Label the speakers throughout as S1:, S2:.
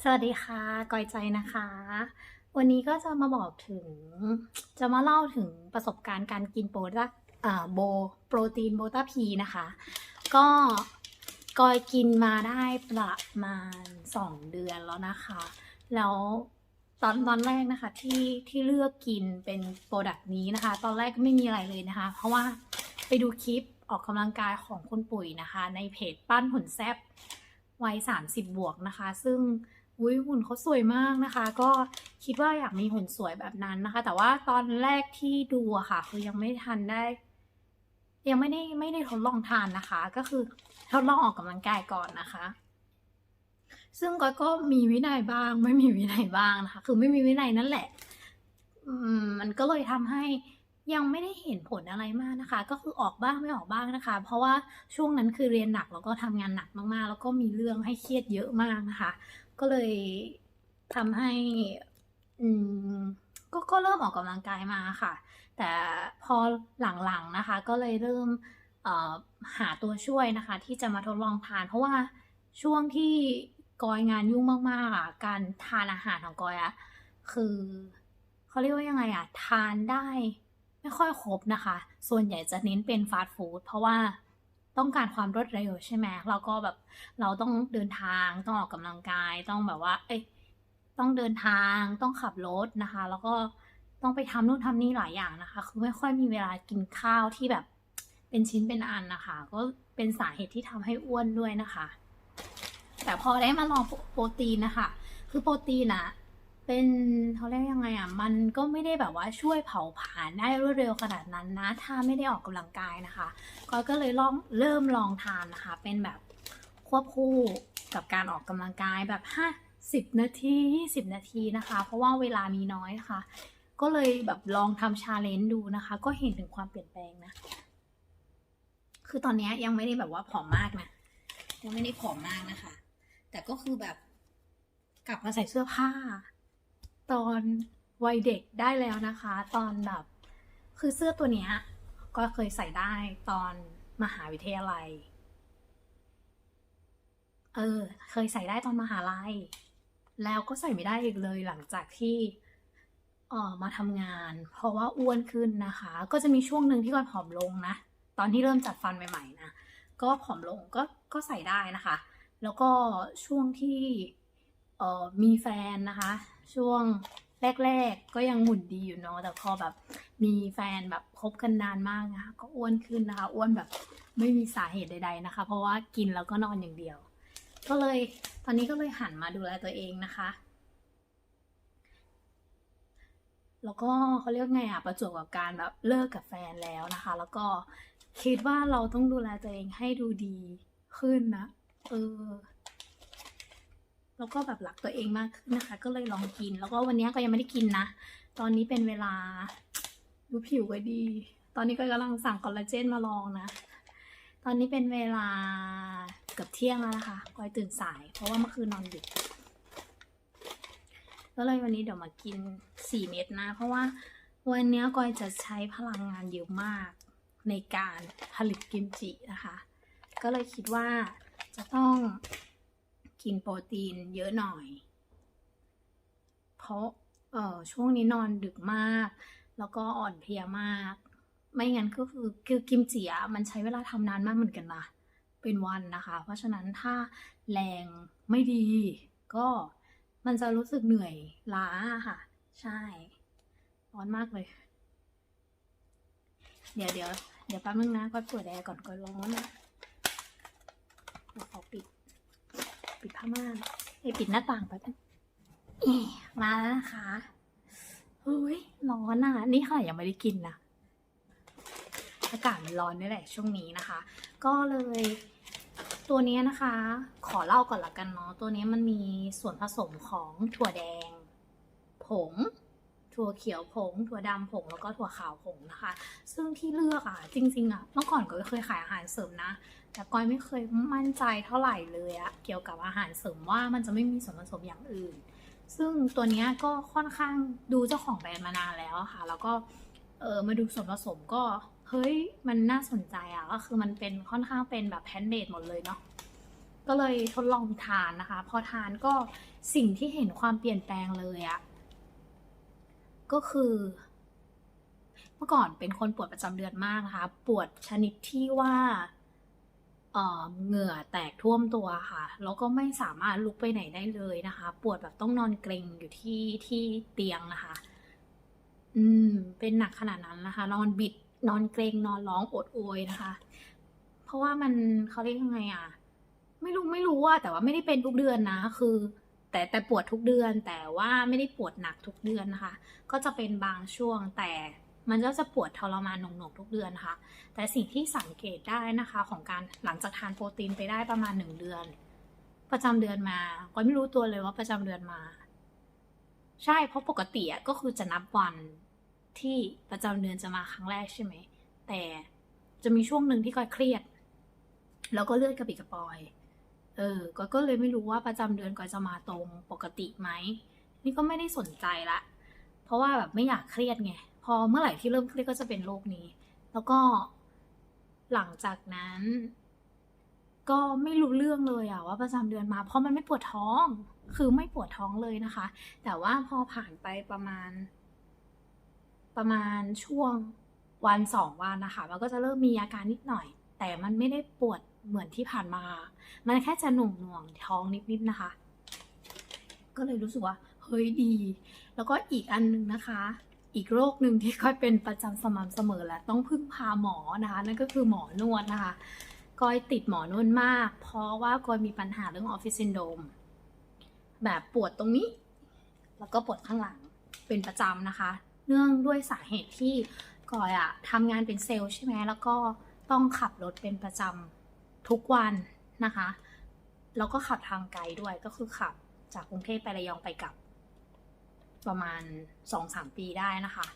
S1: สวัสดีค่ะกอยใจนะคะ วันนี้ก็จะมาบอกถึง จะมาเล่าถึงประสบการณ์การกินโปรตอ่าโบโปรตีนโบตาพีนะคะ ก็กอยกินมาได้ประมาณ 2 เดือนแล้วนะคะ แล้วตอนตอนแรกนะคะที่ที่เลือกกินเป็นโปรดักต์นี้นะคะ ตอนแรกก็ไม่มีอะไรเลยนะคะ เพราะว่าไปดูคลิปออกกำลังกายของคุณปุ๋ยนะคะ ในเพจปั้นหุ่นแซบวัย30 บวกนะคะ ซึ่ง อุ้ยหุ่นเขาสวยมากนะคะ ก็คิดว่าอยากมีหุ่นสวยแบบนั้นนะคะ แต่ว่าตอนแรกที่ดูอะค่ะ คือยังไม่ทันได้ ยังไม่ได้ไม่ได้ทดลองทานนะคะ ก็คือทดลองออกกำลังกายก่อนนะคะ ซึ่งก็ก็มีวินัยบ้าง ไม่มีวินัยบ้างนะคะ คือไม่มีวินัยนั่นแหละมมันก็เลยทำให้ยังไม่ได้เห็นผลอะไรมากนะคะ ก็คือออกบ้างไม่ออกบ้างนะคะ เพราะว่าช่วงนั้นคือเรียนหนักแล้วก็ทำงานหนักมากๆ แล้วก็มีเรื่องให้เครียดเยอะมากนะคะ ก็เลยทำให้ อืมก็ก็เริ่มออกกำลังกายมาค่ะ แต่พอหลังๆนะคะ ก็เลยเริ่มหาตัวช่วยนะคะ ที่จะมาทดลองทาน เพราะว่าช่วงที่กอยงานยุ่งมากๆอะการทานอาหารของกอยอะคือเขาเรียกว่ายังไงอะทานได้ไม่ค่อยครบนะคะ ส่วนใหญ่จะเน้นเป็นฟาสต์ฟู้ดเพราะว่า ต้องการความรวดเร็วใช่ไหมเราก็แบบเราต้องเดินทางต้องออกกำลังกายต้องแบบว่า เอ้ยต้องเดินทางต้องขับรถนะคะ แล้วก็ต้องไปทำนู่นทำนี่หลายอย่างนะคะ คือไม่ค่อยมีเวลากินข้าวที่แบบเป็นชิ้นเป็นอันนะคะ ก็เป็นสาเหตุที่ทำให้อ้วนด้วยนะคะ แต่พอได้มาลองโปรตีนนะคะ คือโปรตีนอะ เป็นเขาเรียกยังไงอะ มันก็ไม่ได้แบบว่าช่วยเผาผลาญได้รวดเร็วขนาดนั้นนะ ถ้าไม่ได้ออกกำลังกายนะคะก็ก็เลยลองเริ่มลองทานนะคะ เป็นแบบควบคู่กับการออกกำลังกายแบบห้าสิบนาทียี่สิบนาทีนะคะ เพราะว่าเวลามีน้อยนะคะก็เลยแบบลองทำชาเลนจ์ดูนะคะ ก็เห็นถึงความเปลี่ยนแปลงนะ คือตอนนี้ยังไม่ได้แบบว่าผอมมากนะ ยังไม่ได้ผอมมากนะคะ แต่ก็คือแบบกลับมาใส่เสื้อผ้า ตอนวัยเด็กได้แล้วนะคะ ตอนแบบ คือเสื้อตัวเนี้ย ก็เคยใส่ได้ตอนมหาวิทยาลัย เออ เคยใส่ได้ตอนมหาลัย แล้วก็ใส่ไม่ได้อีกเลยหลังจากที่เออมาทำงาน เพราะว่าอ้วนขึ้นนะคะ ก็จะมีช่วงหนึ่งที่ก่อนผอมลงนะ ตอนที่เริ่มจัดฟันใหม่ๆนะ ก็ผอมลงก็ก็ใส่ได้นะคะ แล้วก็ช่วงที่เออมีแฟนนะคะ ช่วงแรก ๆ ก็ยังหุ่นดีอยู่เนาะแต่พอแบบมีแฟนแบบคบกันนานมากนะคะก็อ้วนขึ้นนะคะอ้วนแบบไม่มีสาเหตุใด ๆนะคะ เพราะว่ากินแล้วก็นอนอย่างเดียว ก็เลยตอนนี้ก็เลยหันมาดูแลตัวเองนะคะ แล้วก็เขาเรียกไงอะประจวบกับการแบบเลิกกับแฟนแล้วนะคะ แล้วก็คิดว่าเราต้องดูแลตัวเองให้ดูดีขึ้นนะเออ แล้วก็แบบรักตัวเองมากขึ้นนะคะ ก็เลยลองกิน แล้วก็วันนี้ก็ยังไม่ได้กินนะ ตอนนี้เป็นเวลาดูผิวก็ดี ตอนนี้ก็กำลังสั่งคอลลาเจนมาลองนะ ตอนนี้เป็นเวลาเกือบเที่ยงแล้วนะคะกอยตื่นสาย เพราะว่าเมื่อคืนนอนดึกก็เลยวันนี้เดี๋ยวมากิน 4 เม็ดนะ เพราะว่าวันนี้กอยจะใช้พลังงานเยอะมากในการผลิตกิมจินะคะ ก็เลยคิดว่าจะต้อง กินโปรตีนเยอะหน่อย เพราะเออช่วงนี้นอนดึกมาก แล้วก็อ่อนเพลียมาก ไม่งั้นก็คือคือกิมจิอะมันใช้เวลาทำนานมากเหมือนกันนะเป็นวันนะคะ เพราะฉะนั้นถ้าแรงไม่ดี ก็มันจะรู้สึกเหนื่อยล้าค่ะ ใช่ร้อนมากเลย เดี๋ยวเดี๋ยวเดี๋ยวแป๊บนึงนะก็เปิดแอร์ก่อนก็ร้อนนะเดี๋ยวขอปิด ปิดผ้าม่านไอปิดหน้าต่างแป๊บนึงเอ๊ะมาแล้วนะคะเฮ้ยร้อนอะนี่ค่ะยังไม่ได้กินนะอากาศมันร้อนนี่แหละช่วงนี้นะคะ ก็เลยตัวนี้นะคะ ขอเล่าก่อนละกันเนาะตัวนี้มันมีส่วนผสมของถั่วแดง ผง ถั่วเขียวผง ถั่วดำผง แล้วก็ถั่วขาวผงนะคะ ซึ่งที่เลือกอะจริงๆอะเมื่อก่อนก็เคยขายอาหารเสริมนะ แต่ก้อยไม่เคยมั่นใจเท่าไหร่เลยอะเกี่ยวกับอาหารเสริมว่ามันจะไม่มีส่วนผสมอย่างอื่น ซึ่งตัวนี้ก็ค่อนข้างดูเจ้าของแบรนด์มานานแล้วค่ะ แล้วก็เออมาดูส่วนผสมก็เฮ้ยมันน่าสนใจอะก็คือมันเป็นค่อนข้างเป็นแบบแพนเดทหมดเลยเนาะก็เลยทดลองทานนะคะ พอทานก็สิ่งที่เห็นความเปลี่ยนแปลงเลยอะ ก็คือ เมื่อก่อนเป็นคนปวดประจำเดือนมากนะคะปวดชนิดที่ว่าเออเหงื่อแตกท่วมตัวค่ะ แล้วก็ไม่สามารถลุกไปไหนได้เลยนะคะ ปวดแบบต้องนอนเกรงอยู่ที่ที่เตียงนะคะ อืม เป็นหนักขนาดนั้นนะคะ นอนบิด นอนเกรงนอนร้องโอดโอยนะคะ เพราะว่ามันเขาเรียกยังไงอะ ไม่รู้ไม่รู้ว่าแต่ว่าไม่ได้เป็นทุกเดือนนะ คือ แต่แต่ปวดทุกเดือนแต่ว่าไม่ได้ปวดหนักทุกเดือนนะคะ ก็จะเป็นบางช่วงแต่มันก็จะปวดทรมานหน่วงๆทุกเดือนนะคะแต่สิ่งที่สังเกตได้นะคะของการหลังจากทานโปรตีนไปได้ประมาณหนึ่งเดือน ประจำเดือนมาก็ไม่รู้ตัวเลยว่าประจำเดือนมา ใช่เพราะปกติก็คือจะนับวันที่ประจำเดือนจะมาครั้งแรกใช่ไหมแต่จะมีช่วงหนึ่งที่ก้อยเครียด แล้วก็เลือดกระปิดกระปอย เออก้อยก็เลยไม่รู้ว่าประจำเดือนก้อยจะมาตรงปกติไหม นี่ก็ไม่ได้สนใจละ เพราะว่าแบบไม่อยากเครียดไง พอเมื่อไหร่ที่เริ่มเครียดก็จะเป็นโรคนี้ แล้วก็หลังจากนั้น ก็ไม่รู้เรื่องเลยอะว่าประจำเดือนมา เพราะมันไม่ปวดท้อง คือไม่ปวดท้องเลยนะคะ แต่ว่าพอผ่านไปประมาณ ประมาณช่วงวันสองวันนะคะ มันก็จะเริ่มมีอาการนิดหน่อย แต่มันไม่ได้ปวด เหมือนที่ผ่านมา มันแค่จะหน่วงหน่วงท้องนิดๆนะคะ ก็เลยรู้สึกว่าเฮ้ยดี แล้วก็อีกอันหนึงนะคะ อีกโรคหนึ่งที่ก้อยเป็นประจำสม่ำเสมอและต้องพึ่งพาหมอนะคะ นั่นก็คือหมอนวดนะคะก้อยติดหมอนวดมาก เพราะว่าก้อยมีปัญหาเรื่องออฟฟิศซินโดมแบบปวดตรงนี้ แล้วก็ปวดข้างหลังเป็นประจำนะคะ เนื่องด้วยสาเหตุที่ก้อยอะทำงานเป็นเซลล์ใช่ไหมแล้วก็ต้องขับรถเป็นประจำ ทุกวันนะคะ แล้วก็ขับทางไกลด้วยก็คือขับจากกรุงเทพไประยองไปกลับ ประมาณสองสามปีได้นะคะ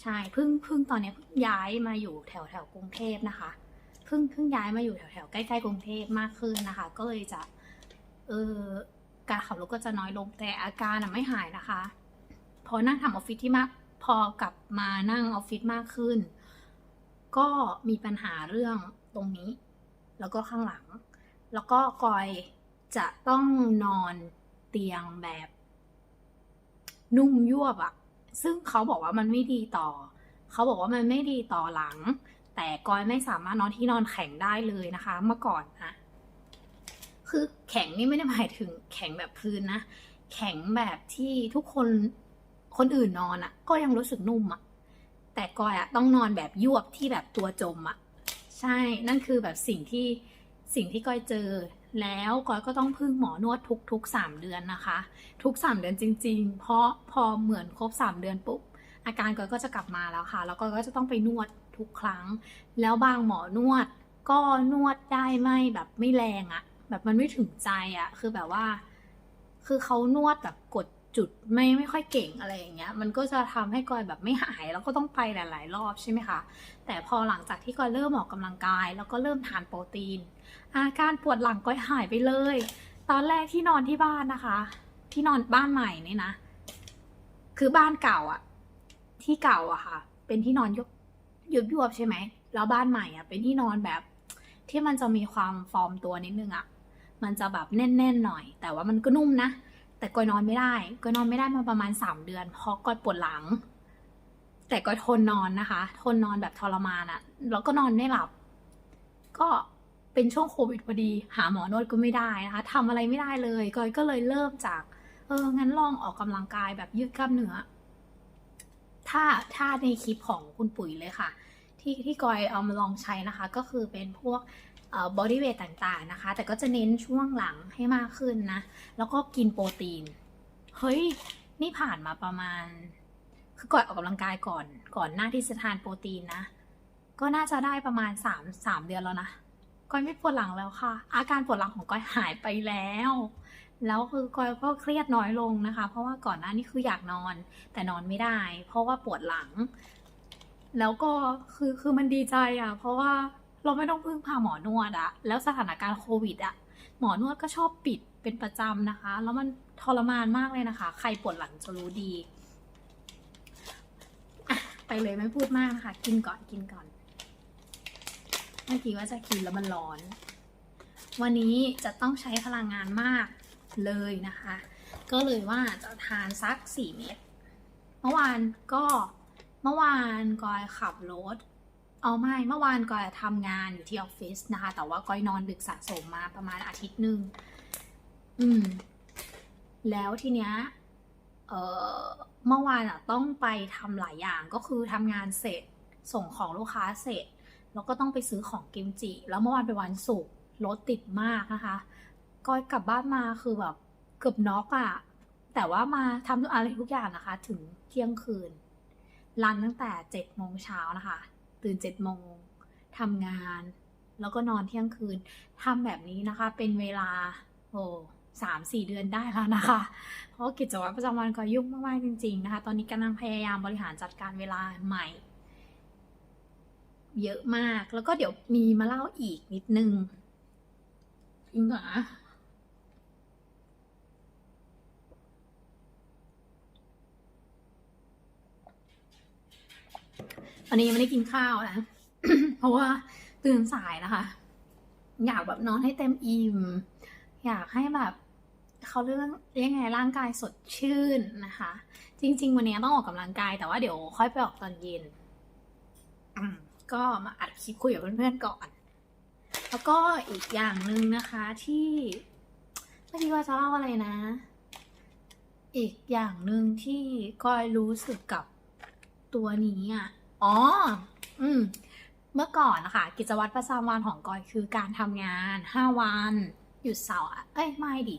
S1: ใช่เพิ่งเพิ่งตอนนี้เพิ่งย้ายมาอยู่แถวแถวกรุงเทพนะคะเพิ่งเพิ่งย้ายมาอยู่แถวแถวใกล้ๆกรุงเทพมากขึ้นนะคะ ก็เลยจะเออการขับรถก็จะน้อยลงแต่อาการอะไม่หายนะคะ พอนั่งทำออฟฟิศที่มากพอกลับมานั่งออฟฟิศมากขึ้น ก็มีปัญหาเรื่องตรงนี้ แล้วก็ข้างหลัง แล้วก็กอยจะต้องนอนเตียงแบบ นุ่มยวบอะซึ่งเขาบอกว่ามันไม่ดีต่อ เขาบอกว่ามันไม่ดีต่อหลัง แต่กอยไม่สามารถนอนที่นอนแข็งได้เลยนะคะ เมื่อก่อนนะคือแข็งนี่ไม่ได้หมายถึงแข็งแบบพื้นนะ แข็งแบบที่ทุกคนคนอื่นนอนอะก็ยังรู้สึกนุ่มอะแต่กอยอะต้องนอนแบบยวบที่แบบตัวจมอะ ใช่นั่นคือแบบสิ่งที่สิ่งที่ก้อยเจอ แล้วก้อยก็ต้องพึ่งหมอนวดทุกๆสามเดือนนะคะ ทุกสามเดือนจริง ๆ เพราะพอเหมือนครบสามเดือนปุ๊บอาการก้อยก็จะกลับมาแล้วค่ะ แล้วก้อยก็จะต้องไปนวดทุกครั้ง แล้วบางหมอนวดก็นวดได้ไม่แบบไม่แรงอะแบบมันไม่ถึงใจอะคือแบบว่า คือเขานวดแบบกด จุดไม่ไม่ค่อยเก่งอะไรอย่างเงี้ย มันก็จะทำให้กอยแบบไม่หายแล้วก็ต้องไปหลาย ๆ รอบใช่ไหมคะ แต่พอหลังจากที่กอยเริ่มออกกำลังกาย แล้วก็เริ่มทานโปรตีน อาการปวดหลังก็หายไปเลย ตอนแรกที่นอนที่บ้านนะคะ ที่นอนบ้านใหม่นี่นะ คือบ้านเก่าอะที่เก่าอะค่ะ เป็นที่นอนยบยุบยวบใช่ไหมแล้วบ้านใหม่อะเป็นที่นอนแบบ ที่มันจะมีความฟอร์มตัวนิดนึงอะมันจะแบบแน่นๆหน่อย แต่ว่ามันก็นุ่มนะ แต่กอยนอนไม่ได้กอยนอนไม่ได้มาประมาณสามเดือน เพราะกอยปวดหลัง แต่กอยทนนอนนะคะ ทนนอนแบบทรมานอะแล้วก็นอนไม่หลับ ก็เป็นช่วงโควิดพอดี หาหมอนวดก็ไม่ได้นะคะทำอะไรไม่ได้เลยกอยก็เลยเริ่มจาก เออ งั้นลองออกกำลังกายแบบยืดกล้ามเนื้อถ้าถ้าในคลิปของคุณปุ๋ยเลยค่ะ ที่ที่กอยเอามาลองใช้นะคะ ก็คือเป็นพวก บอดี้เวทต่างๆนะคะ แต่ก็จะเน้นช่วงหลังให้มากขึ้นนะ แล้วก็กินโปรตีน เฮ้ย นี่ผ่านมาประมาณ คือก่อนออกกำลังกายก่อน ก่อนหน้าที่จะทานโปรตีนนะ ก็น่าจะได้ประมาณสามสามเดือนแล้วนะ ก้อยไม่ปวดหลังแล้วค่ะ อาการปวดหลังของก้อยหายไปแล้ว แล้วคือก้อยก็เครียดน้อยลงนะคะ เพราะว่าก่อนหน้านี้คืออยากนอน แต่นอนไม่ได้ เพราะว่าปวดหลัง แล้วก็คือคือมันดีใจอะ เพราะว่า เราไม่ต้องพึ่งพาหมอนวดอะแล้วสถานการณ์โควิดอะหมอนวดก็ชอบปิดเป็นประจำนะคะ แล้วมันทรมานมากเลยนะคะ ใครปวดหลังจะรู้ดี ไปเลยไม่พูดมากนะคะ กินก่อนกินก่อน เมื่อกี้ว่าจะกินแล้วมันร้อน วันนี้จะต้องใช้พลังงานมากเลยนะคะ ก็เลยว่าจะทานสัก 4 เม็ด เมื่อวานก็เมื่อวานกอยขับรถ เอาไม่เมื่อวานกอยทำงานอยู่ที่ออฟฟิศนะคะ แต่ว่าก้อยนอนดึกสะสมมาประมาณอาทิตย์หนึ่งอืม แล้วทีเนี้ยเออเมื่อวานอะต้องไปทำหลายอย่างก็คือทำงานเสร็จส่งของลูกค้าเสร็จ แล้วก็ต้องไปซื้อของกิมจิ แล้วเมื่อวานเป็นวันศุกร์รถติดมากนะคะก้อยกลับบ้านมาคือแบบเกือบน็อกอะแต่ว่ามาทำทุกอะไรทุกอย่างนะคะ ถึงเที่ยงคืน รันตั้งแต่เจ็ดโมงเช้านะคะ ตื่นเจ็ดโมงทำงาน แล้วก็นอนเที่ยงคืนทำแบบนี้นะคะ เป็นเวลาโอ้สามสี่เดือนได้แล้วนะคะ เพราะกิจวัตรประจำวันก็ยุ่งมากๆจริง ๆ นะคะ ตอนนี้กำลังพยายามบริหารจัดการเวลาใหม่ เยอะมากแล้วก็เดี๋ยวมีมาเล่าอีกนิดนึงจริงเหรอ วันนี้ยังไม่ได้กินข้าวนะ เพราะว่าตื่นสายนะคะ อยากแบบนอนให้เต็มอิ่ม อยากให้แบบเขาเรื่องเรียังไงร่างกายสดชื่นนะคะ จริง ๆ วันนี้ต้องออกกำลังกายแต่ว่าเดี๋ยวค่อยไปออกตอนเย็นก็มาอัดคลิปคุยกับเพื่อนๆก่อน แล้วก็อีกอย่างหนึ่งนะคะที่ไม่รู้ว่าจะเล่าอะไรนะ อีกอย่างหนึ่งที่ก้อยรู้สึกกับตัวนี้อะ อ๋อ อืม เมื่อก่อนนะคะ กิจวัตรประจำวันของกอยคือการทำงาน 5 วัน หยุดเสาร์เอ้ยไม่ดิ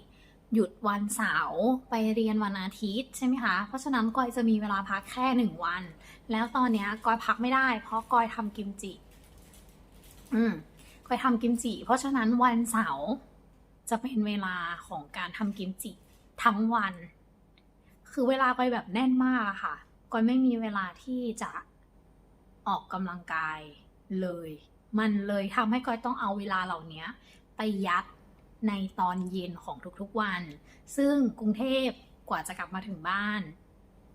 S1: หยุดวันเสาร์ไปเรียนวันอาทิตย์ใช่ไหมคะ เพราะฉะนั้นกอยจะมีเวลาพักแค่หนึ่งวัน แล้วตอนเนี้ยกอยพักไม่ได้ เพราะกอยทำกิมจิ อืมกอยทำกิมจิ เพราะฉะนั้นวันเสาร์จะเป็นเวลาของการทำกิมจิทั้งวัน คือเวลากอยแบบแน่นมากอะค่ะกอยไม่มีเวลาที่จะ ออกกำลังกายเลย มันเลยทำให้กอยต้องเอาเวลาเหล่านี้ไปยัดในตอนเย็นของทุกๆวัน ซึ่งกรุงเทพกว่าจะกลับมาถึงบ้าน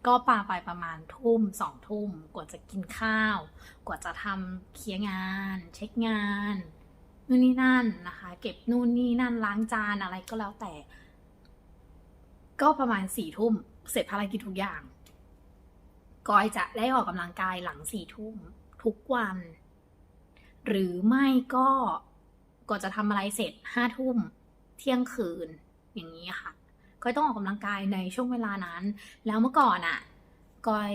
S1: ก็ปาไปประมาณทุ่มสองทุ่ม กว่าจะกินข้าว กว่าจะทำเคลียร์งาน เช็คงานนู่นนี่นั่นนะคะ เก็บนู่นนี่นั่นล้างจานอะไรก็แล้วแต่ ก็ประมาณสี่ทุ่มเสร็จภารกิจทุกอย่าง กอยจะได้ออกกำลังกายหลังสี่ทุ่มทุกวัน หรือไม่ก็ก็จะทำอะไรเสร็จห้าทุ่มเที่ยงคืนอย่างนี้ค่ะก็ต้องออกกำลังกายในช่วงเวลานั้น แล้วเมื่อก่อนอะ่ะกอย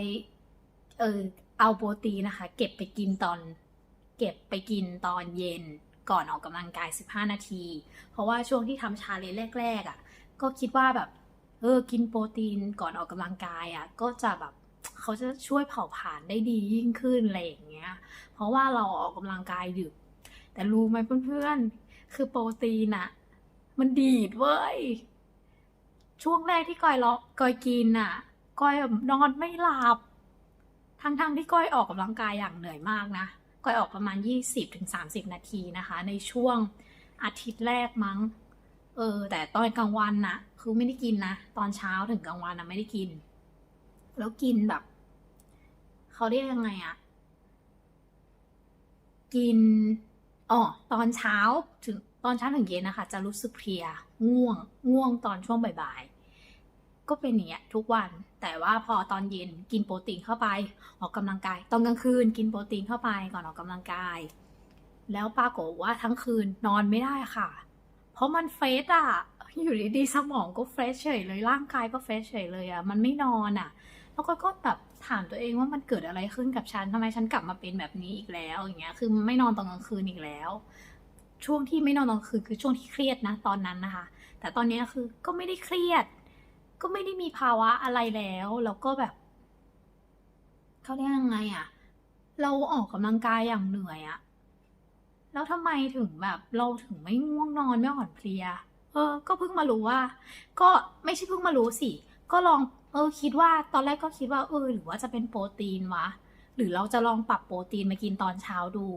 S1: เออเอาโปรตีนนะคะ เก็บไปกินตอน เก็บไปกินตอนเย็นก่อนออกกำลังกาย 15 นาที เพราะว่าช่วงที่ทำชาเลนจ์แรก ๆอะ่ะ ก็คิดว่าแบบ เออ กินโปรตีนก่อนออกกำลังกายอะ่ะ ก็จะแบบ เขาจะช่วยเผาผลาญได้ดียิ่งขึ้นอะไรอย่างเงี้ย เพราะว่าเราออกกำลังกายดึก แต่รู้ไหมเพื่อนๆ คือโปรตีนอะมันดีดเว้ย ช่วงแรกที่ก้อยรอกอยกินอะก้อยนอนไม่หลับ ทั้งๆที่ก้อยออกกำลังกายอย่างเหนื่อยมากนะ ก้อยออกประมาณ 20-30 นาทีนะคะ ในช่วงอาทิตย์แรกมั้ง เออ แต่ตอนกลางวันนะคือไม่ได้กินนะ ตอนเช้าถึงกลางวันนะไม่ได้กิน แล้วกินแบบเขาเรียกยังไงอะกินอ๋อตอนเช้าถึงตอนเช้าถึงเย็นนะคะ จะรู้สึกเพลียง่วง ง่วงตอนช่วงบ่ายๆ ก็เป็นอย่างเงี้ยทุกวันแต่ว่าพอตอนเย็นกินโปรตีนเข้าไป ออกกำลังกาย ตอนกลางคืนกินโปรตีนเข้าไปก่อนออกกำลังกาย แล้วปรากฏว่าทั้งคืนนอนไม่ได้ค่ะ เพราะมันเฟสอะอยู่ดีๆสมองก็เฟสเฉยเลยร่างกายก็เฟสเฉยเลยอะมันไม่นอนอะ แล้วก็ก็แบบถามตัวเองว่ามันเกิดอะไรขึ้นกับฉันทำไมฉันกลับมาเป็นแบบนี้อีกแล้วอย่างเงี้ย คือไม่นอนตอนกลางคืนอีกแล้ว ช่วงที่ไม่นอนตอนกลางคืนคือช่วงที่เครียดนะตอนนั้นนะคะ แต่ตอนนี้คือก็ไม่ได้เครียด ก็ไม่ได้มีภาวะอะไรแล้วแล้วก็แบบเขาเรียกยังไงอะเราออกกำลังกายอย่างเหนื่อยอะแล้วทำไมถึงแบบเราถึงไม่ง่วงนอนไม่อ่อนเพลีย เออ ก็เพิ่งมารู้ว่า ก็ไม่ใช่เพิ่งมารู้สิ ก็ลอง เออคิดว่าตอนแรกก็คิดว่าเออหรือว่าจะเป็นโปรตีนวะ หรือเราจะลองปรับโปรตีนมากินตอนเช้าดู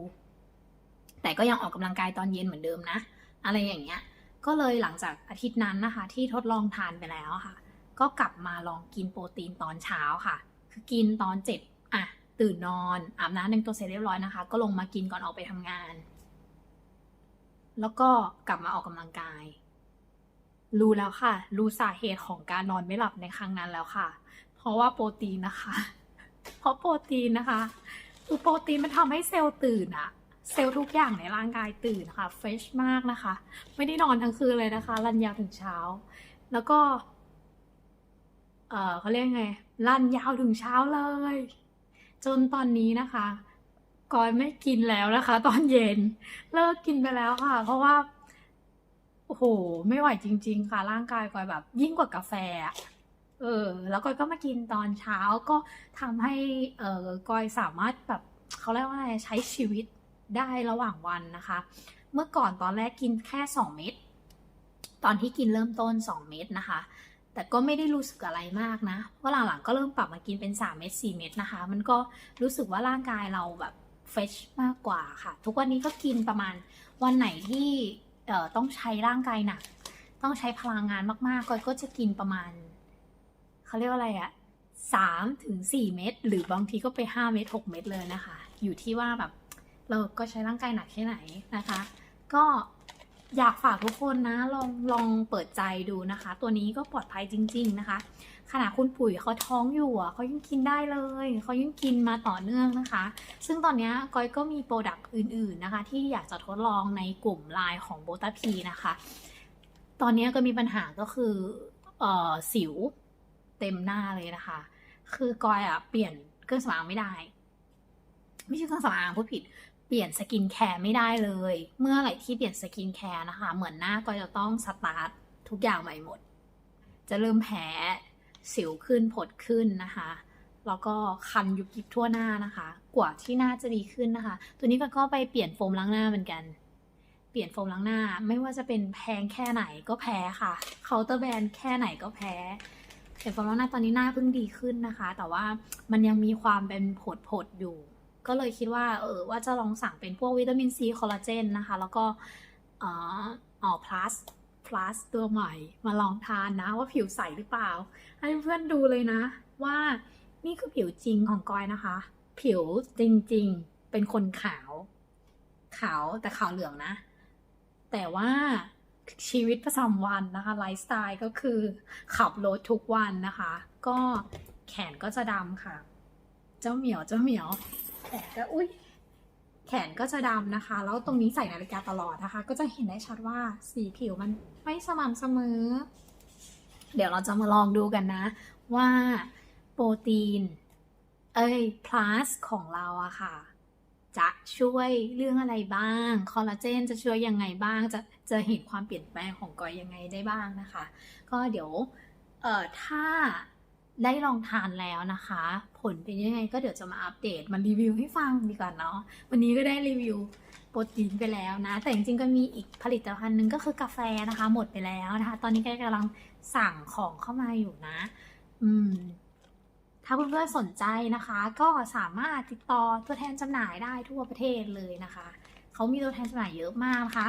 S1: แต่ก็ยังออกกำลังกายตอนเย็นเหมือนเดิมนะ อะไรอย่างเงี้ย ก็เลยหลังจากอาทิตย์นั้นนะคะ ที่ทดลองทานไปแล้วค่ะ ก็กลับมาลองกินโปรตีนตอนเช้าค่ะ คือกินตอนเจ็ดอะตื่นนอนอาบน้ำแต่งตัวเสร็จเรียบร้อยนะคะ ก็ลงมากินก่อนออกไปทำงาน แล้วก็กลับมาออกกำลังกาย รู้แล้วค่ะ รู้สาเหตุของการนอนไม่หลับในครั้งนั้นแล้วค่ะ เพราะว่าโปรตีนนะคะ เพราะโปรตีนนะคะคือโปรตีนมันทำให้เซลล์ตื่นอะเซลล์ทุกอย่างในร่างกายตื่นค่ะเฟรชมากนะคะ ไม่ได้นอนทั้งคืนเลยนะคะ รันยาวถึงเช้า แล้วก็ เออเขาเรียกไง รันยาวถึงเช้าเลย จนตอนนี้นะคะกอยไม่กินแล้วนะคะ ตอนเย็น เลิกกินไปแล้วค่ะ เพราะว่า อ้โห ไม่ไหวจริง ๆ ค่ะ ร่างกายกอยแบบ ยิ่งกว่ากาแฟเออ แล้วกอยก็มากินตอนเช้าก็ทำให้เออกอยสามารถแบบเขาเรียกว่าอะไรใช้ชีวิตได้ระหว่างวันนะคะ เมื่อก่อนตอนแรกกินแค่สองเม็ดตอนที่กินเริ่มต้นสองเม็ดนะคะ แต่ก็ไม่ได้รู้สึกอะไรมากนะว่าะหลังๆก็เริ่มปรับมากินเป็น 3 เม็ด4เม็ดนะคะ มันก็รู้สึกว่าร่างกายเราแบบเฟชมากกว่าค่ะ ทุกวันนี้ก็กินประมาณวันไหนที่ ต้องใช้ร่างกายหนัก ต้องใช้พลังงานมากๆก็ก็จะกินประมาณ เขาเรียกว่าอะไรอะสามถึงสี่เม็ดหรือบางทีก็ไปห้าเม็ดหกเม็ดเลยนะคะ อยู่ที่ว่าแบบเราก็ใช้ร่างกายหนักแค่ไหนนะคะ ก็ อยากฝากทุกคนนะลองลองเปิดใจดูนะคะ ตัวนี้ก็ปลอดภัยจริง ๆ นะคะขณะคุณปุ๋ยเขาท้องอยู่อะเขายังกินได้เลยเขายังกินมาต่อเนื่องนะคะ ซึ่งตอนนี้ก้อยก็มีโปรดักต์อื่น ๆนะคะ ที่อยากจะทดลองในกลุ่มไลน์ของโบตาพีนะคะ ตอนนี้ก็มีปัญหาก็คือเอ่อสิวเต็มหน้าเลยนะคะ คือก้อยอะเปลี่ยนเครื่องสำอางไม่ได้ ไม่ใช่เครื่องสำอางผู้ผิด ปลี่ยนสกินแคร์ไม่ได้เลย เมื่อไหร่ที่เปลี่ยนสกินแคร์นะคะ เหมือนหน้าก็จะต้องสตาร์ททุกอย่างใหม่หมด จะเริ่มแผลสิวขึ้นผดขึ้นนะคะ แล้วก็คันยุบยิบทั่วหน้านะคะ กว่าที่หน้าจะดีขึ้นนะคะ ตัวนี้ก็ก็ไปเปลี่ยนโฟมล้างหน้าเหมือนกัน เปลี่ยนโฟมล้างหน้า ไม่ว่าจะเป็นแพงแค่ไหนก็แพ้ค่ะเคาน์เตอร์แบรนด์แค่ไหนก็แพ้เปลี่ยนโฟมล้างหน้าตอนนี้หน้าเพิ่งดีขึ้นนะคะ แต่ว่ามันยังมีความเป็นผดผดอยู่ ก็เลยคิดว่าเออว่าจะลองสั่งเป็นพวกวิตามินซีคอลลาเจนนะคะ แล้วก็เอ่ออ๋อ plus plus ตัวใหม่มาลองทานนะว่าผิวใสหรือเปล่า ให้เพื่อนดูเลยนะ ว่านี่คือผิวจริงของกอยนะคะ ผิวจริงๆเป็นคนขาว ขาวแต่ขาวเหลืองนะ แต่ว่าชีวิตประจำวันนะคะไลฟ์สไตล์ก็คือขับรถทุกวันนะคะ ก็แขนก็จะดำค่ะ เจ้าเหมียวเจ้าเหมียว แขนก็อุ้ยแขนก็จะดำนะคะ แล้วตรงนี้ใส่นาฬิกาตลอดนะคะ ก็จะเห็นได้ชัดว่าสีผิวมันไม่สม่ำเสมอ เดี๋ยวเราจะมาลองดูกันนะ ว่าโปรตีน เอ้ย plus ของเราอะค่ะ จะช่วยเรื่องอะไรบ้าง คอลลาเจนจะช่วยยังไงบ้าง จะจะเห็นความเปลี่ยนแปลงของกอยยังไงได้บ้างนะคะ ก็เดี๋ยว เอ่อ ถ้า ได้ลองทานแล้วนะคะ ผลเป็นยังไงก็เดี๋ยวจะมาอัปเดตมารีวิวให้ฟังดีกว่าเนาะวันนี้ก็ได้รีวิวโปรตีนไปแล้วนะ แต่จริงๆก็มีอีกผลิตภัณฑ์หนึ่งก็คือกาแฟนะคะ หมดไปแล้วนะคะ ตอนนี้ก็กำลังสั่งของเข้ามาอยู่นะ อืม ถ้าเพื่อนๆสนใจนะคะ ก็สามารถติดต่อตัวแทนจำหน่ายได้ทั่วประเทศเลยนะคะเขามีตัวแทนจำหน่ายเยอะมากนะคะ